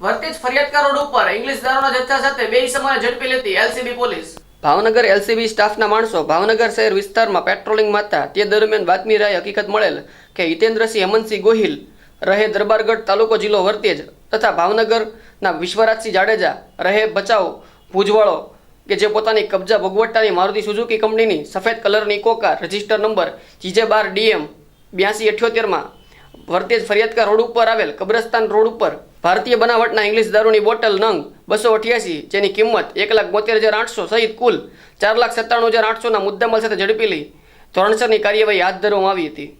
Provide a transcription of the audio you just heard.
વર્તેજ ફરિયાદકા રોડ ઉપર ઇંગ્લિશ દારૂના જથ્થા સાથે બે ઇસમોને ઝડપી લેતી એલસીબી પોલીસ. ભાવનગર એલસીબી સ્ટાફના માણસો ભાવનગર શહેર વિસ્તારમાં પેટ્રોલિંગમાં હતા તે દરમિયાન બાતમી રાય હકીકત મળેલ કે હિતેન્દ્રસિંહ હેમંતસિંહ ગોહિલ રહે દરબારગઢ તાલુકો જિલ્લો વર્તેજ તથા ભાવનગરના વિશ્વરાજસિંહ જાડેજા રહે બચાવ ભુજવાળો કે જે પોતાની કબજા ભોગવટ્ટાની મારુતિ સુઝુકી કંપનીની સફેદ કલરની કોકા રજિસ્ટર નંબર જીજે બાર ડીએમ બ્યાસી અઠ્યોતેરમાં વર્તેજ ફરિયાદકા રોડ ઉપર આવેલ કબ્રસ્તાન રોડ ઉપર ભારતીય બનાવટના ઇંગ્લિશ દારૂની બોટલ નંગ બસો અઠ્યાસી, જેની કિંમત એક લાખ બોતેર હજાર આઠસો સહિત કુલ ચાર લાખ સત્તાણું હજાર આઠસોના મુદ્દામાલ સાથે ઝડપી લઈ ધોરણસરની કાર્યવાહી હાથ ધરવામાં આવી હતી.